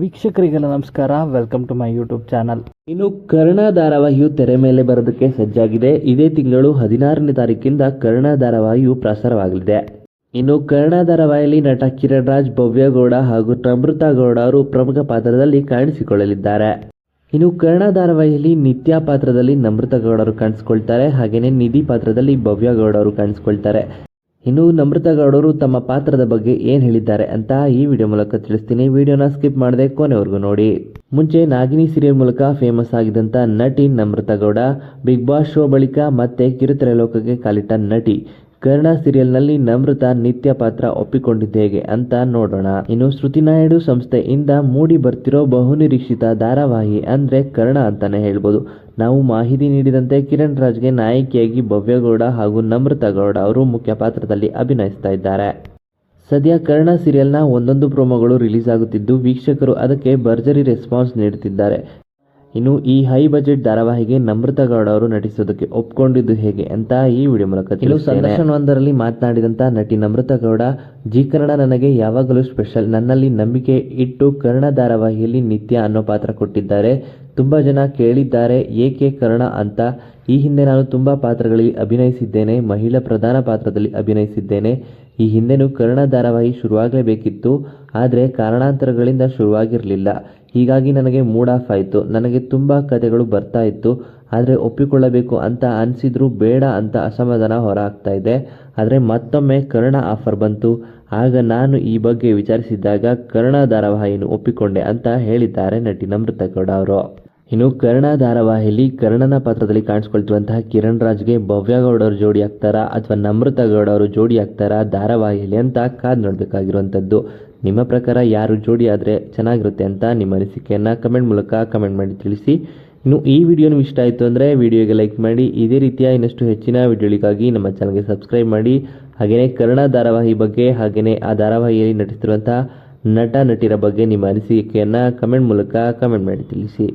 ವೀಕ್ಷಕರಿಗೆಲ್ಲ ನಮಸ್ಕಾರ. Welcome to my YouTube channel ಇನ್ನು ಕರ್ಣ ಧಾರಾವಾಹಿಯು ತೆರೆ ಮೇಲೆ ಬರೋದಕ್ಕೆ ಸಜ್ಜಾಗಿದೆ. ಇದೇ ತಿಂಗಳು ಹದಿನಾರನೇ ತಾರೀಕಿಂದ ಕರ್ಣ ಧಾರಾವಾಹಿಯು ಪ್ರಸಾರವಾಗಲಿದೆ. ಇನ್ನು ಕರ್ಣ ಧಾರಾವಾಹಿಯಲ್ಲಿ ನಟ ಕಿರಣ್ ರಾಜ್ ಭವ್ಯಗೌಡ ಹಾಗೂ ನಮೃತಾ ಗೌಡ ಅವರು ಪ್ರಮುಖ ಪಾತ್ರದಲ್ಲಿ ಕಾಣಿಸಿಕೊಳ್ಳಲಿದ್ದಾರೆ. ಇನ್ನು ಕರ್ಣ ಧಾರಾವಾಹಿಯಲ್ಲಿ ನಿತ್ಯ ಪಾತ್ರದಲ್ಲಿ ನಮೃತ ಗೌಡರು ಕಾಣಿಸಿಕೊಳ್ತಾರೆ. ಹಾಗೆಯೇ ನಿಧಿ ಪಾತ್ರದಲ್ಲಿ ಭವ್ಯ ಗೌಡ ಅವರು ಕಾಣಿಸ್ಕೊಳ್ತಾರೆ. ಇನ್ನು ನಮೃತಾ ಗೌಡರು ತಮ್ಮ ಪಾತ್ರದ ಬಗ್ಗೆ ಏನು ಹೇಳಿದ್ದಾರೆ ಅಂತ ಈ ವಿಡಿಯೋ ಮೂಲಕ ತಿಳಿಸ್ತೀನಿ. ವಿಡಿಯೋನ ಸ್ಕಿಪ್ ಮಾಡದೆ ಕೊನೆವರೆಗೂ ನೋಡಿ. ಮುಂಚೆ ನಾಗಿನಿ ಸೀರಿಯಲ್ ಮೂಲಕ ಫೇಮಸ್ ಆಗಿದ್ದಂಥ ನಟಿ Namrutha Gowda Bigg Boss show ಬಳಿಕ ಮತ್ತೆ ಕಿರುತೆರೆ ಲೋಕಕ್ಕೆ ಕಾಲಿಟ್ಟ ನಟಿ ಕರ್ಣ ಸೀರಿಯಲ್ನಲ್ಲಿ ನಮ್ರತ ನಿತ್ಯ ಪಾತ್ರ ಒಪ್ಪಿಕೊಂಡಿದ್ದು ಹೇಗೆ ಅಂತ ನೋಡೋಣ. ಇನ್ನು ಶ್ರುತಿ ನಾಯ್ಡು ಸಂಸ್ಥೆಯಿಂದ ಮೂಡಿ ಬರ್ತಿರೋ ಬಹುನಿರೀಕ್ಷಿತ ಧಾರಾವಾಹಿ ಅಂದ್ರೆ ಕರ್ಣ ಅಂತಾನೆ ಹೇಳ್ಬೋದು. ನಾವು ಮಾಹಿತಿ ನೀಡಿದಂತೆ ಕಿರಣ್ ರಾಜ್ಗೆ ನಾಯಕಿಯಾಗಿ ಭವ್ಯಗೌಡ ಹಾಗೂ ನಮೃತ ಗೌಡ ಅವರು ಮುಖ್ಯ ಪಾತ್ರದಲ್ಲಿ ಅಭಿನಯಿಸ್ತಾ ಇದ್ದಾರೆ. ಸದ್ಯ ಕರ್ಣ ಸೀರಿಯಲ್ನ ಒಂದೊಂದು ಪ್ರೋಮೋಗಳು ರಿಲೀಸ್ ಆಗುತ್ತಿದ್ದು, ವೀಕ್ಷಕರು ಅದಕ್ಕೆ ಭರ್ಜರಿ ರೆಸ್ಪಾನ್ಸ್ ನೀಡುತ್ತಿದ್ದಾರೆ. ಇನ್ನು ಈ ಹೈ ಬಜೆಟ್ ಧಾರಾವಾಹಿಗೆ ನಮ್ರತಾ ಗೌಡ ಅವರು ನಟಿಸೋದಕ್ಕೆ ಒಪ್ಕೊಂಡಿದ್ದು ಹೇಗೆ ಅಂತ ಈ ವಿಡಿಯೋ ಮೂಲಕ ಇನ್ನು ಸಂದರ್ಶನವೊಂದರಲ್ಲಿ ಮಾತನಾಡಿದಂತ ನಟಿ ನಮ್ರತಾ ಗೌಡ ಜಿ ಕನ್ನಡ ನನಗೆ ಯಾವಾಗಲೂ ಸ್ಪೆಷಲ್ ನನ್ನಲ್ಲಿ ನಂಬಿಕೆ ಇಟ್ಟು ಕರ್ಣ ಧಾರಾವಾಹಿಯಲ್ಲಿ ನಿತ್ಯ ಅನ್ನೋ ಪಾತ್ರ ಕೊಟ್ಟಿದ್ದಾರೆ. ತುಂಬಾ ಜನ ಕೇಳಿದ್ದಾರೆ ಏಕೆ ಕರ್ಣ ಅಂತ. ಈ ಹಿಂದೆ ನಾನು ತುಂಬಾ ಪಾತ್ರಗಳಲ್ಲಿ ಅಭಿನಯಿಸಿದ್ದೇನೆ ಮಹಿಳಾ ಪ್ರಧಾನ ಪಾತ್ರದಲ್ಲಿ ಅಭಿನಯಿಸಿದ್ದೇನೆ. ಈ ಹಿಂದೆನೂ ಕರ್ಣ ಧಾರಾವಾಹಿ ಶುರುವಾಗಲೇಬೇಕಿತ್ತು ಆದರೆ ಕಾರಣಾಂತರಗಳಿಂದ ಶುರುವಾಗಿರಲಿಲ್ಲ. ಹೀಗಾಗಿ ನನಗೆ ಮೂಡ್ ಆಫ್ ಆಯಿತು. ನನಗೆ ತುಂಬ ಕತೆಗಳು ಬರ್ತಾ ಇತ್ತು. ಆದರೆ ಒಪ್ಪಿಕೊಳ್ಳಬೇಕು ಅಂತ ಅನಿಸಿದ್ರು ಬೇಡ ಅಂತ ಅಸಮಾಧಾನ ಹೊರ ಆಗ್ತಾ ಇದೆ ಆದರೆ ಮತ್ತೊಮ್ಮೆ ಕರ್ಣ ಆಫರ್ ಬಂತು. ಆಗ ನಾನು ಈ ಬಗ್ಗೆ ವಿಚಾರಿಸಿದ್ದಾಗ ಕರ್ಣ ಧಾರಾವಾಹಿಯನ್ನು ಒಪ್ಪಿಕೊಂಡೆ ಅಂತ ಹೇಳಿದ್ದಾರೆ ನಟಿ ನಮೃತ ಗೌಡ ಅವರು. ಇನ್ನು ಕರ್ಣ ಧಾರಾವಾಹಿಯಲ್ಲಿ ಕರ್ಣನ ಪಾತ್ರದಲ್ಲಿ ಕಾಣಿಸ್ಕೊಳ್ತಿರುವಂತಹ ಕಿರಣ್ ರಾಜ್ಗೆ ಭವ್ಯ ಗೌಡ ಅವರು ಜೋಡಿ ಆಗ್ತಾರಾ ಅಥವಾ ನಮೃತ ಗೌಡ ಅವರು ಜೋಡಿ ಆಗ್ತಾರಾ ಧಾರಾವಾಹಿಯಲ್ಲಿ ಅಂತ ಕಾದ್ ನೋಡಬೇಕಾಗಿರುವಂಥದ್ದು. ನಿಮ್ಮ ಪ್ರಕಾರ ಯಾರು ಜೋಡಿ ಆದರೆ ಚೆನ್ನಾಗಿರುತ್ತೆ ಅಂತ ನಿಮ್ಮ ಅನಿಸಿಕೆಯನ್ನು ಕಮೆಂಟ್ ಮೂಲಕ ಕಮೆಂಟ್ ಮಾಡಿ ತಿಳಿಸಿ. ಇನ್ನು ಈ ವಿಡಿಯೋ ನಿಮ್ಗೆ ಇಷ್ಟ ಆಯಿತು ಅಂದರೆ ವಿಡಿಯೋಗೆ ಲೈಕ್ ಮಾಡಿ. ಇದೇ ರೀತಿಯ ಇನ್ನಷ್ಟು ಹೆಚ್ಚಿನ ವಿಡಿಯೋಗಳಿಗಾಗಿ ನಮ್ಮ ಚಾನಲ್ಗೆ ಸಬ್ಸ್ಕ್ರೈಬ್ ಮಾಡಿ. ಹಾಗೆಯೇ ಕನ್ನಡ ಧಾರಾವಾಹಿ ಬಗ್ಗೆ ಹಾಗೆಯೇ ಆ ಧಾರಾವಾಹಿಯಲ್ಲಿ ನಟಿಸಿರುವಂತಹ ನಟ ನಟಿಯರ ಬಗ್ಗೆ ನಿಮ್ಮ ಅನಿಸಿಕೆಯನ್ನು ಕಮೆಂಟ್ ಮೂಲಕ ಕಮೆಂಟ್ ಮಾಡಿ ತಿಳಿಸಿ.